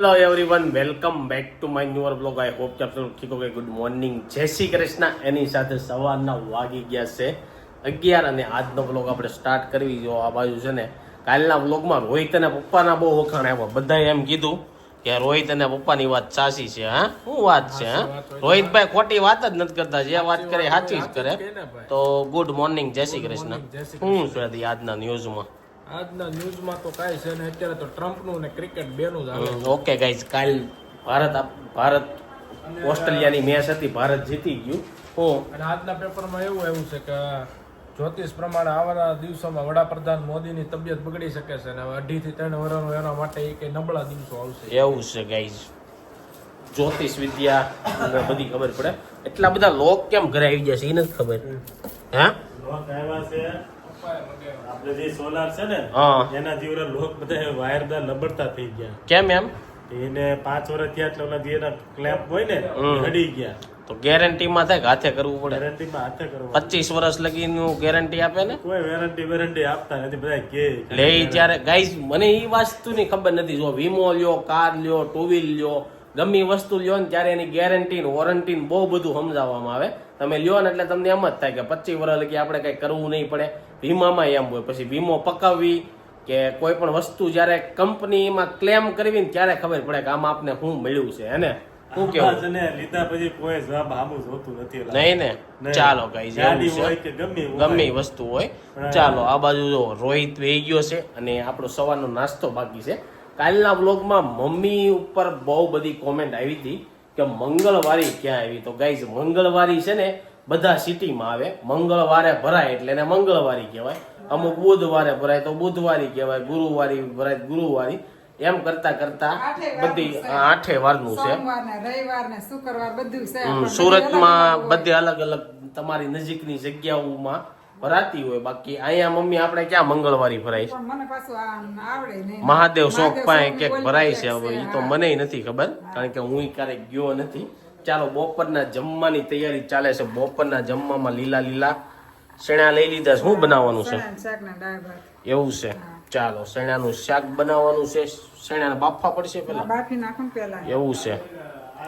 Hello everyone welcome back to my newer blog I hope કે આપ સૌ ઠીક હો ગુડ મોર્નિંગ જય શ્રી કૃષ્ણ. એની સાથે સવારના વાગી ગયા છે અગિયાર અને આજનો બ્લોગ આપણે સ્ટાર્ટ કરવી જો આ બાજુ છે ને. કાલના બ્લોગમાં રોહિત અને પપ્પાના બહુ વખાણ આવ્યા બધાએ એમ કીધું કે રોહિત અને પપ્પાની વાત સાચી છે હા? શું વાત છે હા? રોહિતભાઈ ખોટી વાત જ નથી કરતા. જે વાત કરે સાચી જ કરે. તો ગુડ મોર્નિંગ જય શ્રી કૃષ્ણ. શું છે આજના ન્યૂઝમાં આજના ન્યૂઝમાં તો કાંઈ છે ને અત્યારે તો ટ્રમ્પનું ને ક્રિકેટ બેનું જ આવે ઓકે ગાઈઝ કાલ ભારત આપ- ભારત ઓસ્ટ્રેલિયાની મેચ હતી ભારત જીતી ગયું. હો. અને આજના પેપરમાં એવું એવું છે કે જ્યોતિષ પ્રમાણે આવવાના દિવસોમાં વડાપ્રધાન મોદીની તબિયત બગડી શકે છે અને હવે અઢીથી ત્રણ વર્ષનું એના માટે એ કંઈ નબળા દિવસો આવશે. એવું છે ગાઈઝ જ્યોતિષ વિદ્યા અને બધી ખબર પડે. એટલા બધા લોક કેમ ઘરે આવી જશે એ નથી ખબર. હા? લોક આવ્યા છે. જે સોલાર છે ને હા. એના જીવડા લોક બધા વાયરદાર લબડતા થઈ ગયા. કેમ એમ? એને પાંચ વર્ષ થયા એટલે ઓલા જે ક્લેમ્પ હોય ને હડી ગયા. તો ગેરંટીમાં થાય કે હાથે કરવું પડે? ગેરંટીમાં હાથે કરવું પચીસ વર્ષ લગીનું ગેરંટી આપે ને? કોઈ વેરંટી વેરંટી આપતા નથી બધા કે લે ઈ ત્યારે ગાઈઝ મને એ વસ્તુની ખબર નથી. જો વીમો લ્યો કાર લ્યો ટુ વ્હીલ લ્યો ગમી વસ્તુ લ્યો ને ત્યારે એની ગેરંટી વોરંટી બહુ બધું સમજાવવામાં આવે. તમે લ્યો ને એટલે તમને એમ જ થાય કે પચીસ વર્ષ લગી આપણે કઈ કરવું નહીં પડે. વીમામાં એમ હોય. પછી વીમો પકાવવી કે કોઈ પણ વસ્તુ જ્યારે કંપનીમાં ક્લેમ કરવી ને ત્યારે ખબર પડે કે આમાં આપને શું મળ્યું છે એને શું કેવું? લીધા પછી કોઈ જવાબ આમું જોતું નથી નહીં ને? ચાલો ગાઈઝ ગાડી એવું હોય છે કે ગમે એવું ગમે ઈ હોય. વસ્તુ હોય ચાલો આ બાજુ જો રોહિત વહી ગયો છે અને આપણો સવારનો નાસ્તો બાકી છે. કાલના બ્લોગમાં મમ્મી ઉપર બહુ બધી કોમેન્ટ આવી હતી કે મંગળવારી ક્યાં આવી? તો ગાઈઝ મંગળવારી છે ને બધા સિટીમાં આવે. મંગળવારે ભરાય એટલે એને મંગળવારી કહેવાય. અમુક બુધવારે ભરાય તો બુધવારી કહેવાય. ગુરુવારી ભરાય ગુરુવારી. એમ કરતા કરતા બધી આઠે વારનું છે. સુરતમાં બધી અલગ અલગ તમારી નજીકની જગ્યાઓમાં ભરાતી હોય. બાકી અહીંયા મમ્મી આપણે ક્યાં મંગળવારી ભરાય છે? મહાદેવ ચોક પાસે ક્યાંક ભરાય છે હવે. એ તો. મને નથી ખબર કારણ કે હું ક્યારેક ગયો નથી. ચાલો બપોરના જમવાની તૈયારી ચાલે છે. બપોરના જમવામાં લીલા લીલા શેણા લઈ લીધા શું બનાવવાનું છે? એવું છે. ચાલો શેણાનું શાક બનાવવાનું છે. શેણાને બાફવા પડશે પેલા? બાફી નાખું પેલા એવું છે.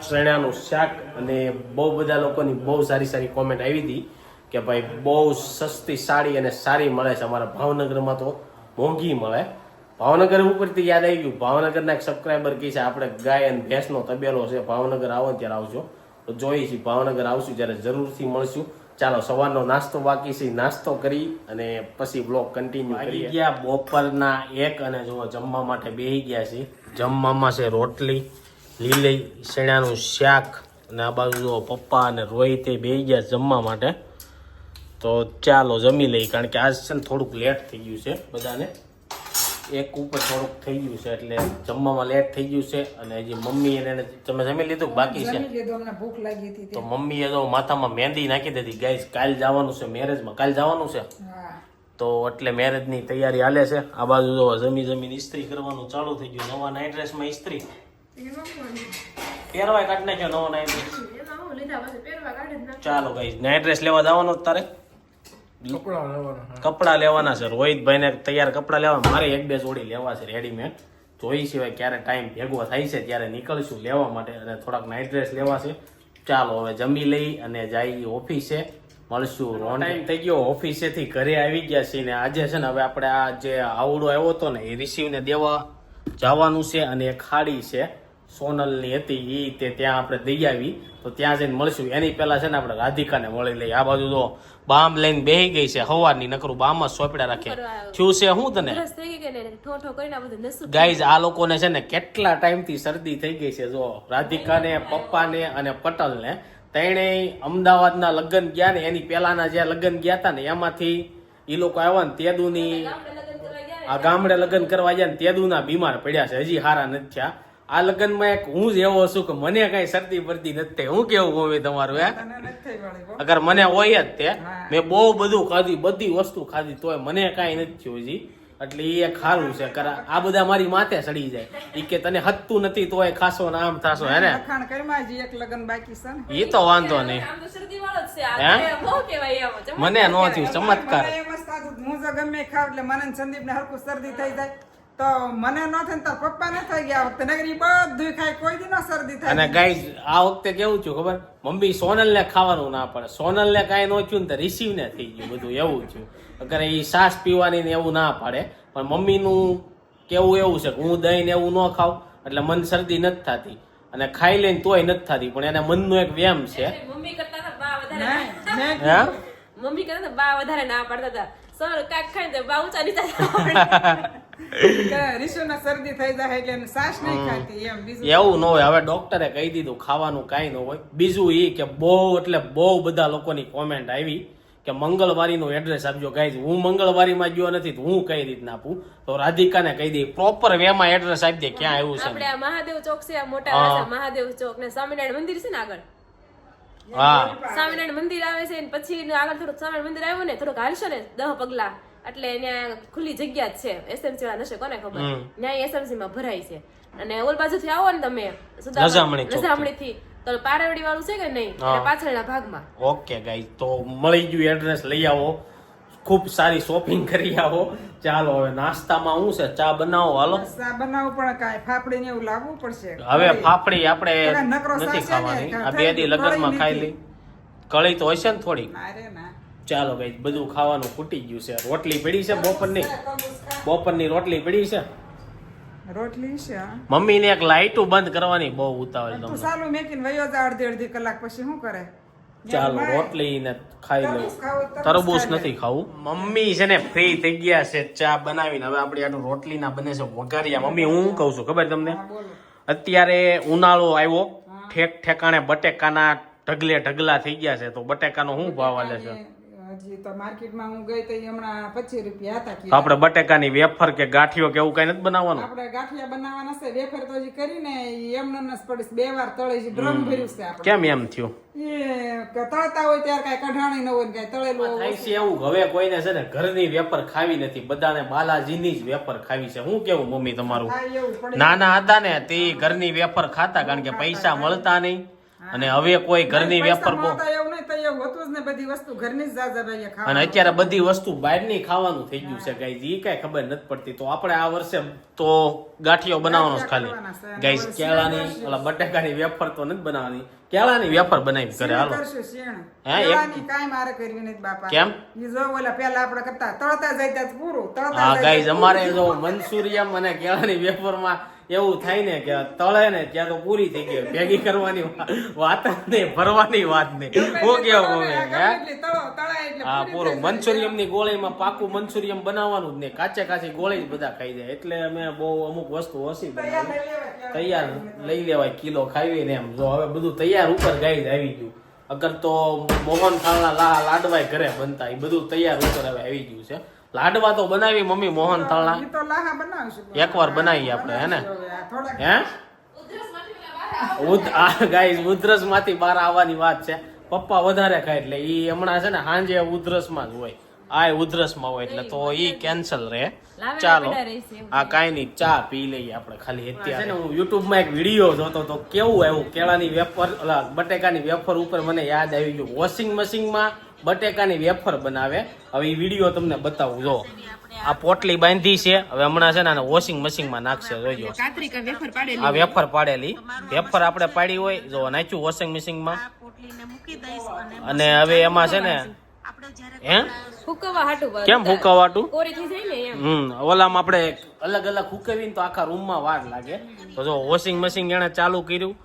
શેણાનું શાક અને બહુ બધા લોકોની બહુ સારી સારી કોમેન્ટ આવી હતી કે ભાઈ બહુ સસ્તી સાડી અને સારી મળે છે. અમારા ભાવનગરમાં તો મોંઘી મળે. ભાવનગર ઉપરથી યાદ આવી ગયું. ભાવનગરના એક સબસ્ક્રાઈબર કહે છે આપણે ગાય અને ભેંસનો તબેલો છે. ભાવનગર આવો ત્યારે આવજો. તો જોઈએ છીએ ભાવનગર આવશું જ્યારે જરૂરથી મળશું. ચાલો સવારનો નાસ્તો બાકી છે. નાસ્તો કરી અને પછી બ્લોગ કન્ટિન્યુ કરી ગયા બપોરના એક અને જો જમવા માટે બેસી ગયા છે જમવામાં છે રોટલી લીલી શેણાનું શાક અને આ બાજુ જો પપ્પા અને રોહિતે બેસી ગયા જમવા માટે. તો ચાલો જમી લઈ કારણ કે આજ છે ને થોડુંક લેટ થઈ ગયું છે બધાને. એક ઉપર થોડુંક થઈ ગયું છે એટલે જમવામાં લેટ થઈ ગયું છે અને હજી મમ્મી એને તમે જમી લીધું બાકી છે? જમી લીધું અમને ભૂખ લાગી હતી તો. મમ્મીએ તો માથામાં મહેંદી નાખી દીધી. ગાઈસ કાલ જવાનું છે મેરેજમાં કાલ જવાનું છે. તો એટલે મેરેજની તૈયારી હાલે છે. આ બાજુ જો જમી જમીન ઇસ્ત્રી કરવાનું ચાલુ થઈ ગયું. નવા નાઇટ ડ્રેસમાં ઇસ્ત્રી પહેરવાય કાઢી નાખ્યો નવો નાઇટ ડ્રેસ ચાલો ગાઈસ નાઇટ ડ્રેસ લેવા જવાનો જ તારે. કપડા લેવાના છે. રોહિતભાઈને તૈયાર કપડા લેવા મારે એક બે જોડી લેવા છે રેડીમેડ જોઈ સિવાય ક્યારે ટાઈમ ભેગો થાય છે ત્યારે નીકળશું લેવા માટે અને થોડાક નાઇટ ડ્રેસ લેવા છે. ચાલો હવે જમી લઈ અને જઈ ઓફિસે મળશું. ટાઈમ થઈ ગયો. ઓફિસેથી ઘરે આવી ગયા છીએ ને આજે છે ને હવે આપણે આ જે આવડો આવ્યો હતો ને એ રિસીવને દેવા જવાનું છે અને એ ખાડી છે સોનલની હતી. એ તે ત્યાં આપણે દઈ આવી. તો ત્યાં જઈને મળશું. એની પહેલાં છે ને આપણે રાધિકાને મળી લઈએ. આ બાજુ તો બામ લઈને બેહી ગઈ છે હવારની નકરું બામ જ સોપડા રાખે. થયું છે શું તને? ને ગાઈઝ આ લોકોને છે ને કેટલા ટાઈમથી શરદી થઈ ગઈ છે જો. રાધિકાને પપ્પાને અને પટલને તેણે અમદાવાદના લગ્ન ગયા ને એની પહેલાના જે લગ્ન ગયા હતા ને એમાંથી એ લોકો આવ્યા ને તેદુની આ ગામડે લગ્ન કરવા ગયા ને તેદુના બીમાર પડ્યા છે. હજી હારા નથી થયા. આ લગ્નમાં એક હું જ એવો છું કે મને કઈ શરદી પડતી નથી. હું કેવું મમ્મી તમારું હે? હો. અગર મને હોય જ તે. મેં બહુ બધું ખાધી બધી વસ્તુ ખાધી તોય મને કાંઈ નથી થયું હજી એટલે એ ખારું છે કર આ બધા મારી માથે સડી જાય. એ કે તને હતું નથી તોય ખાસો ને આમ થાશો હે ને? એક લગન બાકી છે ને. એ તો વાંધો નહીં. તો જ મને નો થયું ચમત્કાર. હું જો ગમે એ ખાવ એટલે મને ને સંદીપને હરખું શરદી થઈ જાય. તો મને ન થાય ને તાર પપ્પા ન થઈ ગયા વખતે. નગરી બધું ખાય કોઈ દી ન શરદી થાય. અને ગાઈઝ આ વખતે કેવું છું ખબર? મમ્મી સોનલ ને ખાવાનું ના પડે. સોનલ ને કાંઈ ન થયું ને તો રિસીવ ને થઈ ગયું બધું એવું થયું. અગર એ સાસ પીવાની ને એવું ના પાડે પણ મમ્મીનું કેવું એવું છે કે હું દહીં ને એવું ન ખાઉં એટલે મન શરદી નથી થતી. અને ખાઈ લઈને તોય નથી થતી પણ એને મનનો એક વ્યામ છે. મમ્મી કરતા બા વધારે મમ્મી કરતા બા વધારે ના પાડતા હતા. સર કાક ખાઈને તો બા ઊંચા નીચા કે શરદી થઈ જાય એટલે એને નહીં ખાતી એમ બીજું એવું ન હોય. હવે ડોક્ટરે કહી દીધું ખાવાનું કાંઈ ન હોય. બીજું એ કે બહુ એટલે બહુ બધા લોકોની કોમેન્ટ આવી કે મંગળવારીનું એડ્રેસ આપજો. ગાઈઝ હું મંગળવારીમાં ગયો નથી હું કઈ રીતના આપું? તો રાધિકાને કહી દઈ પ્રોપર વેમાં એડ્રેસ આપી દે ક્યાં આવ્યું છે આપણે મહાદેવ ચોક છે આ મોટા મહાદેવ ચોક ને સ્વામિનારાયણ મંદિર છે ને આગળ? હા. સ્વામિનારાયણ મંદિર આવે છે પછી આગળ થોડુંક સ્વામિનારાયણ મંદિર આવ્યું ને થોડુંક હાલશો ને દહ પગલા. એટલે ત્યાં ખુલ્લી જગ્યા જ છે. એસએમસી વાળા નશે કોને ખબર? ત્યાં એસએમસી માં ભરાય છે. અને ઓલ બાજુથી આવો ને તમે રજામણી થી તો પારેવડી વાળું છે કે નહીં? પાછળના ભાગમાં. ઓકે ગાઈ તો મળી ગયું એડ્રેસ લઈ આવો. ખૂબ સારી શોપિંગ કરી આવો. ચાલો હવે નાસ્તામાં હું છે? ચા બનાવો હાલો. ચા બનાવો પણ કાંઈ ફાફડી ને એવું લાવવું પડશે. હવે ફાફડી આપણે નથી સાસ છે ને, ખાવાની. આ બે દી લગનમાં ખાઈ લઈ. કળી તો હશે ને થોડી અરે ના. ચાલો ભાઈ બધું ખાવાનું ખૂટી ગયું છે. રોટલી પડી છે બપોરની? બપોરની રોટલી પડી છે? રોટલી છે મમ્મી મમ્મીને એક લાઈટું બંધ કરવાની બહુ ઉતાવળ તું તમને. સાલું મેકીને વયો જા અડધી અડધી કલાક પછી શું કરે? ચાલો રોટલી ને ખાઈ લઉં તરબૂચ. નથી ખાવું. મમ્મી છે ને ફ્રી થઈ ગયા છે ચા બનાવીને. હવે આપણે આનું રોટલી ના બને છે વઘારિયા. મમ્મી હું કહું છું ખબર તમને? અત્યારે ઉનાળો આવ્યો. ઠેક ઠેકાણે બટેકાના ઢગલે ઢગલા થઈ ગયા છે. તો બટેકાનો શું ભાવ આલે છે? હજી તો માર્કેટમાં હું ગઈ તો હમણાં પચીસ રૂપિયા હતા કિલો. આપણે બટેકાની વેફર કે ગાંઠિયો કે એવું કઈ નથી બનાવવાનું? આપણે ગાંઠિયા બનાવવાના છે વેફર તો હજી કરીને ઈ એમને જ પડીશ બે વાર તળે છે ડ્રમ ભર્યું છે આપણે. કેમ એમ થયું? એ તળતા હોય ત્યારે કાંઈ કઢાણી ન હોય ને કાંઈ તળેલું થાય છે એવું હવે કોઈને છે ને ઘરની વેફર ખાવી નથી બધાને બાલાજીની જ વેફર ખાવી છે. હું કેવું મમ્મી તમારું? નાના હતા ને તે ઘરની વેફર ખાતા કારણ કે પૈસા મળતા નહીં. અને હવે કોઈ ઘરની વેફર બહુ એવું નહીં તો એવું હોતું જ ને બધી વસ્તુ ઘરની જ અને અત્યારે બધી વસ્તુ બહારની ખાવાનું થઈ ગયું છે ગાઈઝ. એ કઈ ખબર નથી પડતી. તો આપણે આ વર્ષે તો ગાંઠિયો બનાવવાનો ખાલી. ગાઈઝ કેળાની ઓલા બટાકાની વેફર તો નથી બનાવવાની. કેળાની વેફર બનાવી કરે હાલો. હા કેળાની કાંઈ મારે કરવી નથી બાપા. કેમ? ઈ જો ઓલા પેલા આપણે કરતા તળતા જાય ત્યાં જ પૂરું તળતા હા ગાઈઝ અમારે જો મનસુરિયા અને કેળાની વેફરમાં એવું થાય ને કે તળે ને ત્યાં તો પૂરી થઈ ગઈ ભેગી કરવાની વાત નહીં ભરવાની વાત નહીં. હું કેવું ગમે હે? પૂરું મંચુરિયમની ગોળીમાં પાકું મંચુરિયમ બનાવવાનું જ નહીં. કાચે કાચી ગોળી જ બધા ખાઈ જાય. એટલે અમે બહુ અમુક વસ્તુ ઓછી તૈયાર લઈ લેવાય, તૈયાર લઈ લેવાય કિલો ખાવી ને એમ. જો હવે બધું તૈયાર ઉપર ગાઈ આવી ગયું. અગર તો મોહન થાળના લા લાડવાય ઘરે બનતા એ બધું તૈયાર ઉપર હવે આવી ગયું છે. લાડવા તો બનાવી મમ્મી મોહન થાળના. એકવાર બનાવીએ આપણે, હે ને? હે? ગાઈઝ ઉધરસમાંથી બહાર આવવાની વાત છે. પપ્પા વધારે ખાય એટલે ઈ હમણાં છે ને સાંજે ઉધરસમાં જ હોય. આ ઉધરસમાં હોય એટલે તો ઈ કેન્સલ રહે ચાલો. આ કાંઈ નહીં ચા પી લઈએ આપણે ખાલી અત્યારે. હું યુટ્યુબમાં એક વીડિયો જોતો તો કેવું આવ્યું કેળાની વેફર બટેકાની વેફર ઉપર મને યાદ આવી ગયું. વોશિંગ મશીનમાં બટેકાની વેફર બનાવે. હવે એ વીડિયો તમને બતાવું જો. આ પોટલી બાંધી છે હવે હમણાં છે ને આને વોશિંગ મશીનમાં નાખશે જોજો કાતરિકા વેફર પાડેલી આ વેફર પાડેલી. વેફર આપણે પાડી હોય જો નાખ્યું વોશિંગ મશીનમાં. પોટલીને મૂકી દઈશ અને અને હવે એમાં છે ને હે. કેમ હુકવાટું? કોરી થઈ જાય ને એમ. હમ ઓલામાં આપણે અલગ અલગ હુકવીને તો આખા રૂમમાં વાર લાગે. તો જો વોશિંગ મશીન એને ચાલુ કર્યું.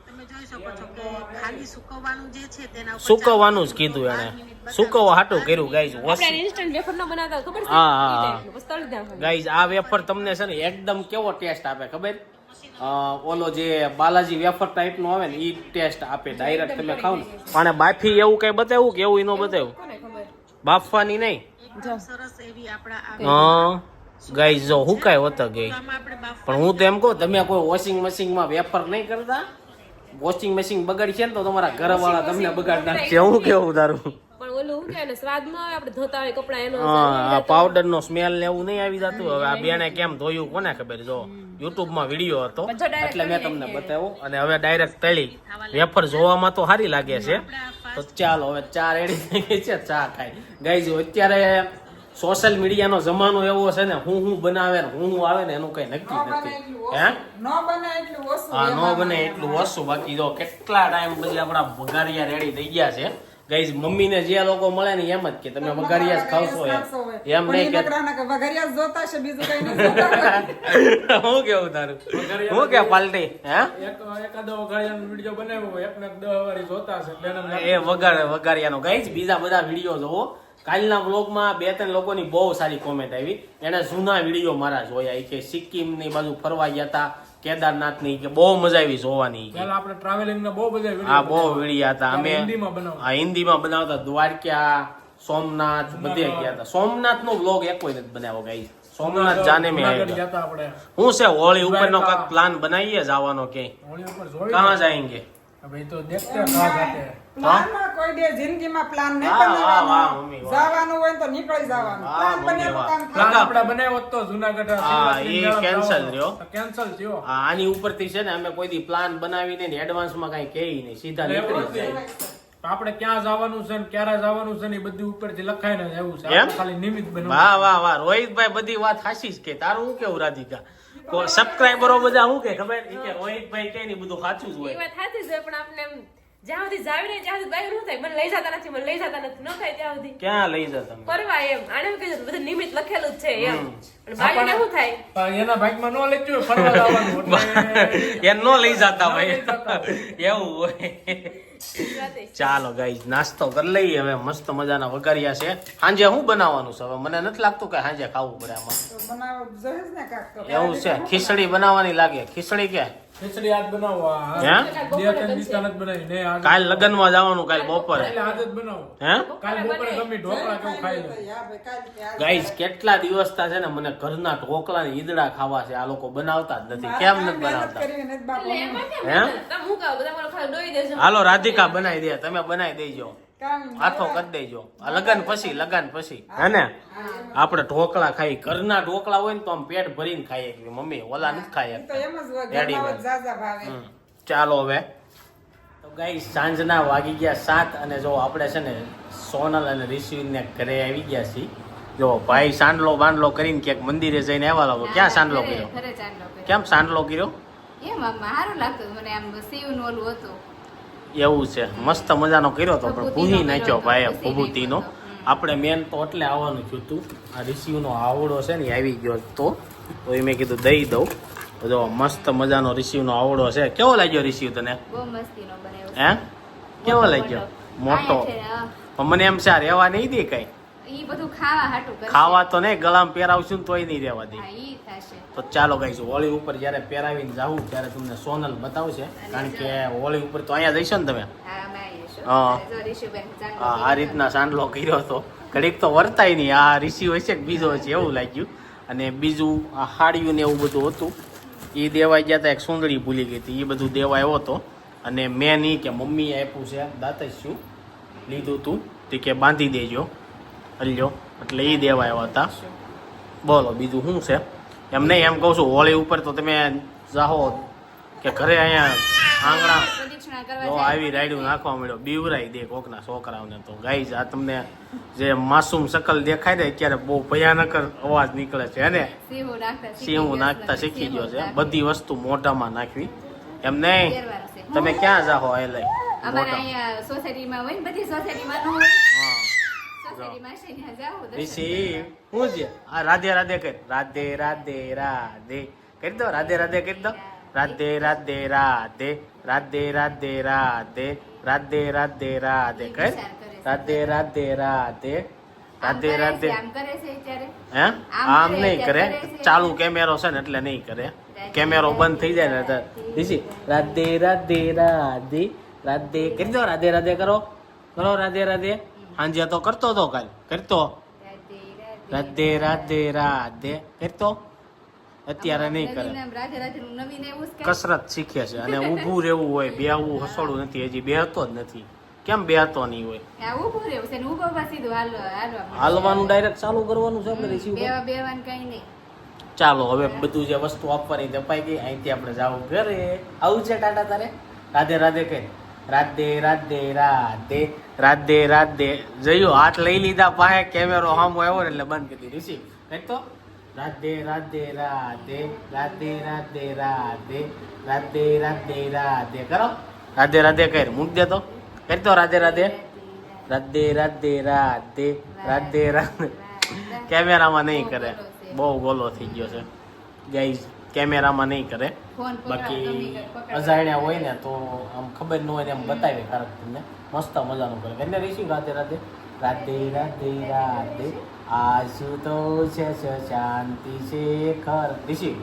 સુકવવાનું જે છે તેના ઉપર સુકવવાનું જ કીધું એને સુકવવા હાટું કર્યું ગાઈઝ આપણે ઇન્સ્ટન્ટ વેફર નો બનાવતા ખબર છે? હા, હા. ટાઈપનું. ગાઈઝ આ વેફર તમને છે ને એકદમ કેવો ટેસ્ટ આપે ખબર? ઓલો જે બાલાજી વેફર ટાઈપ નો આવે ને એ ટેસ્ટ આપે ડાયરેક્ટ તમે ખાવ ને. પણ બાફી એવું કઈ બતાવ્યું કે એવું એનો નો બતાવ્યું? બાફવાની નહીં. સરસ એવી આપણા ગાઈ જો હું જો હુકાય હોતા ગઈ પણ હું તો એમ કહું તમે કોઈ વોશિંગ મશીનમાં વેફર નહીં કરતા. વોશિંગ મશીન બગાડશે ને તો તમારા ઘરવાળા તમને બગાડ. નાખશે હું કેવું તારું પાવડર નો સ્મેલ ને એવું નહીં આવી જતું. હવે આ બેને કેમ ધોયું કોને ખબર? જો યુટ્યુબમાં વીડિયો હતો. એટલે મેં તમને બતાવ્યો. અને હવે ડાયરેક્ટ તળી. વેફર જોવામાં તો સારી લાગે છે. તો ચાલો હવે ચા રેડી થઈ ગઈ છે ચા ખાઈ. ગઈ જો અત્યારે સોશિયલ મીડિયાનો જમાનો એવો છે ને હું હું બનાવે ને હું હું આવે ને એનું કઈ નક્કી નથી. હે હા? ન એટલું ઓછું બને એટલું ઓછું. બાકી જો કેટલા ટાઈમ પછી આપણા ભગારિયા રેડી થઈ ગયા છે. ગઈઝ મમ્મીને જે લોકો મળે ને એમ જ કે તમે વઘારિયા જ ખાવશો એમ. એમ નહીં કે વઘારિયા જોતા છે બીજું કઈ નહીં હું કેવું તારું? હું કે પાલટી હે? એક એકાદો વઘાડિયાનો વિડિયો બનાવ્યો હોય એકને એક દહ વારી જોતા છે એટલે એ વગાર વગારિયાનો ગાઈઝ બીજા બધા વીડિયો જોવો. કાલના વ્લોગમાં બે ત્રણ લોકોની બહુ સારી કોમેન્ટ આવી. એને જૂના વીડિયો મારા જોયા. એ કે સિક્કિમની બાજુ ફરવા ગયા હતા. કેદારનાથની કે બહુ મજા આવી જોવાની આપણે ટ્રાવેલિંગ ના બહુ બધા હા બહુ વિડીયા હતા. અમે. હા હિન્દીમાં બનાવતા. દ્વારકા સોમનાથ બધે ગયા હતા. સોમનાથ નો બ્લોગ એક કોઈ નથી બનાવ્યો ગાઈઝ સોમનાથ જાને મેં હું છે હોળી ઉપર નો કાંઈક પ્લાન બનાવીએ જવાનો કે. કહા જાયેંગે? ભાઈ તો દેખતે પ્લાનમાં કોઈ દે જિંદગીમાં પ્લાન નહીં વાહ, વાહ, વાહ, બનાવવાનો જવાનું હોય તો નીકળી જવાનું. પ્લાન મમ્મી, કામ થાય. આપણે બનાવ્યો તો જુનાગઢ હા, એ cancel રહ્યો. કેન્સલ થયો. હા, આની ઉપરથી છે ને અમે કોઈ દી પ્લાન બનાવીને ને એડવાન્સમાં કઈ કહી નહીં સીધા નીકળી જાય. આપણે ક્યાં જવાનું છે ને ક્યારે જવાનું છે ને એ બધું ઉપરથી લખાઈને જ આવ્યું છે. એમ? ખાલી નિમિત્ત બનાવવાનું. વાહ વાહ વાહ. રોહિતભાઈ બધી વાત હાસી જ કે. તારું શું કેવું રાધિકા? સબસ્ક્રાઈબરો બધા શું કે? ખબર? ઈ કે રોહિતભાઈ કે બધું સાચું જ હોય. વાત સાચી છે પણ આપણે એમ જ્યાં સુધી જાવી નહીં ત્યાં સુધી બાઈકનું થાય મને લઈ જતા નથી મને લઈ જતા નથી ન થાય ત્યાં સુધી. ક્યાં લઈ જતા તમે? ફરવા એમ આને કીધું બધું નિમિત લખેલું જ છે એમ. પણ બાઈને શું થાય? ન લખ્યું ફરવા જવાનું એ લઈ જતા ન લઈ જતા ભાઈ એવું હોય. ચાલો ગાઈઝ નાસ્તો કરી લઈએ હવે મસ્ત મજાના વઘારિયા છે. સાંજે શું બનાવવાનું છે? હવે મને નથી લાગતું કે સાંજે ખાવું પડે આમાં. એવું છે ખીચડી બનાવવાની લાગે. ખીચડી કે? ખીચડી આજ બનાવો. કાલ લગન જવાનું કાલ બપોરે. આજ કેટલા દિવસ છે ને મને ઘરના ઢોકળા ને ઈદડા ખાવા છે આ લોકો બનાવતા જ નથી. કેમ નથી બનાવતા? હે? હાલો રાધિકા બનાવી દે તમે બનાવી દેજો. હાથો કરી દેજો. આ લગન પછી લગન પછી. હે. ને? આપણે ઢોકળા ખાઈ ઘરના ઢોકળા હોય ને તો આમ પેટ ભરીને ખાઈએ કે મમ્મી ઓલા નથી. હમ. ચાલો હવે. તો ગાઈ સાંજના વાગી ગયા સાત અને જો આપણે છે ને સોનલ અને રિશિવને ઘરે આવી ગયા છીએ. જો ભાઈ સાંડલો બાંડલો કરીને ક્યાંક મંદિરે જઈને આવ્યા લાગો ક્યાં સાંડલો કર્યો. કેમ સાંડલો કર્યો? એમ સારું લાગતું મને આમ શિવનું ઓલું હતું. એવું છે. મસ્ત મજાનો કર્યો હતો પણ ભૂહી નાખ્યો ભાઈ ભભૂતિનો. આપણે મેન તો એટલે આવવાનું થયું હતું. આ રિસીવનો આવડો છે ને આવી ગયો તો. તો એ મેં કીધું દઈ દઉં. જો મસ્ત મજાનો રિસીવનો આવડો છે. કેવો લાગ્યો રિસીવ તને. હે? કેવો લાગ્યો? મોટો. મને એમ છે આ રહેવા નહીં દે કઈ. ઈ બધું ખાવા હાટું ખાવા તો નહીં ગળામાં પહેરાવશું તોય નહીં રહેવા દે. તો ચાલો ગાઈશ હોળી ઉપર જ્યારે પહેરાવીને જાવું ત્યારે તમને સોનલ બતાવશે. કારણ કે હોળી ઉપર તો અહીંયા જઈશો ને તમે? હા આ રીતના સાંડલો કર્યો હતો. ઘડીક તો વર્તાય નહીં. આ ઋષિ હોય છે બીજો હશે એવું લાગ્યું. અને બીજું આ હાડિયું ને એવું બધું હતું. એ દેવા ગયા હતા એક સુંદરી ભૂલી ગઈ હતી. એ બધું દેવા આવ્યો હતો. અને મેં નહીં કે મમ્મીએ આપ્યું છે દાતસ્યું લીધું તું. તે કે બાંધી દેજો. હલ્યો. એટલે એ દેવા આવ્યા હતા. બોલો બીજું શું છે? એમ નહીં એમ કહું છું હોળી ઉપર તો તમે જાહો કે ઘરે અહીંયા આંગણા જો આવી રાયડું નાખવા મળ્યો બીવરાઈ દે કોકના છોકરાઓને તો. ગાઈ આ તમને જે માસૂમ શકલ દેખાય ને અત્યારે બહુ ભયાનક અવાજ નીકળે છે ને? સિંહો નાખતા શીખી સિંહ ગયો નાખતા છે. શીખી ગયો છે. બધી વસ્તુ મોઢામાં નાખવી. એમ નહીં? તમે ક્યાં જાહો એ લઈ અમારે અહીંયા સોસાયટીમાં હોય ને બધી સોસાયટીમાં હા છે આ રાધે રાધે કર રાધે રાધે રાધે. કરી દો રાધે રાધે કરી દો. રાધે રાધે રાધે રાધે રાધે રાધે રાધે રાધે રાધે. કર રાધે રાધે રાધે રાધે રાધે. હે? આમ નહીં કરે. ચાલુ કેમેરો છે ને એટલે નહીં કરે. કેમેરો બંધ થઈ જાય ને ઋષિ રાધે રાધે રાધે. રાધે. કરી દો રાધે રાધે કરો. કરો રાધે રાધે. સાંજે તો કરતો તો કાલ. કરતો. રાધે રાધે રાધે. કરતો. અત્યારે નહીં કરે. કસરત શીખે છે. અને ઊભું રહેવું હોય બેહવું હસોડું નથી. હજી બેહતો જ નથી. કેમ બેહતો નહીં હોય. હાલવાનું ડાયરેક્ટ ચાલુ કરવાનું છે આપણે કઈ ચાલો હવે બધું જે વસ્તુ આપવાની દપાઈ અપાઈ ગઈ. અહીંથી આપણે જાવું ઘરે. આવું છે ટાટા તારે? રાધે રાધે કે રાધે રાધે રાધે રાધે રાધે જોયું હાથ લઈ લીધા પાસે કેમેરો હામો આવ્યો ને એટલે બંધ કરી દીધી ઋષિ કઈ તો રાધે રાધે રાધે રાધે રાધે રાધે રાધે રાધે રાધે કરો રાધે રાધે કર મૂક દે તો કરી તો રાધે રાધે રાધે રાધે રાધે રાધે રાધે કેમેરામાં નહીં કરે બહુ ગોલો થઈ ગયો છે ગાઈઝ કેમેરામાં નહીં કરે. બાકી. અજાણ્યા હોય ને તો આમ ખબર ન હોય ને આમ બતાવે કારક તમને. મસ્ત મજાનું કરે. એને રાતે રાધે રાધે રાધે રાધે આશુ તો છે શાંતિ શેખર. ઋષિ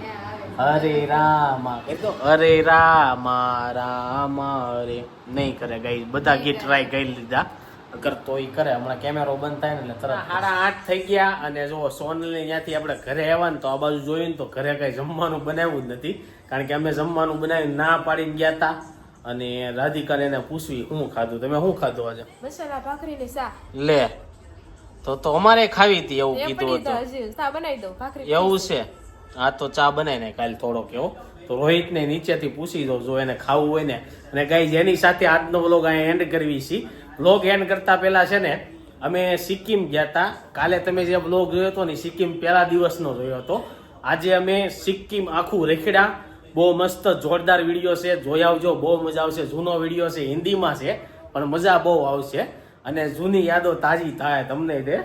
હરે રામા તો હરે રામા રામ હરે. નહીં કરે ગઈ બધા ગીત ટ્રાય કરી લીધા. અગર તો ઈ કરે હમણાં કેમેરો બંધ થાય ને એટલે તરત સાડા આઠ થઈ ગયા અને જો સોનલ ત્યાંથી આપણે ઘરે આવ્યા ને તો આ બાજુ જોયું ને તો ઘરે કઈ જમવાનું બનાવ્યું જ નથી. કારણ કે અમે જમવાનું બનાવી ના પાડીને ગયા હતા અને રાધિકાને એને પૂછવી હું ખાધું? તમે શું ખાધું આજે? મસાલા ભાખરી ને શાક. લે તો તો અમારે ખાવી હતી એવું કીધું હતું. હજી શા બનાવી દઉં ભાખરી એવું છે? આ તો ચા બનાવીને કાલ થોડો કેવો તો રોહિતને નીચેથી પૂછી દો જો એને ખાવું હોય ને. અને કઈ જેની સાથે આજનો બ્લોગ અહીંયા એન્ડ કરવી છે. વ્લોગ એન્ડ કરતા પહેલા છે ને, અમે સિક્કિમ ગયા હતા કાલે તમે જે બ્લોગ જોયો હતો ને સિક્કિમ પહેલા દિવસનો જોયો હતો. આજે અમે સિક્કિમ આખું રેખડા. બહુ મસ્ત જોરદાર વીડિયો છે. જોઈ આવજો, બહુ મજા આવશે. જૂનો વીડિયો છે, હિન્દીમાં છે, પણ મજા બહુ આવશે. અને જૂની યાદો તાજી થાય તમને તે,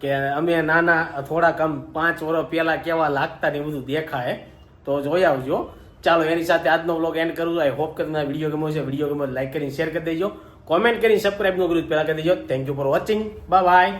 કે અમે નાના, થોડાક આમ પાંચ વર્ષ પહેલાં કેવા લાગતા ને બધું દેખાય. તો જોઈ આવજો. ચાલો, એની સાથે આજનો બ્લોગ એન્ડ કરું આઈ હોપ કે તમને વીડિયો ગમો છે વીડિયો ગમ્યો લાઈક કરીને શેર કરી દેજો. કોમેન્ટ કરીને સબસ્ક્રાઈબ ન કર્યું પહેલાં કરી દેજો. Thank you for watching bye bye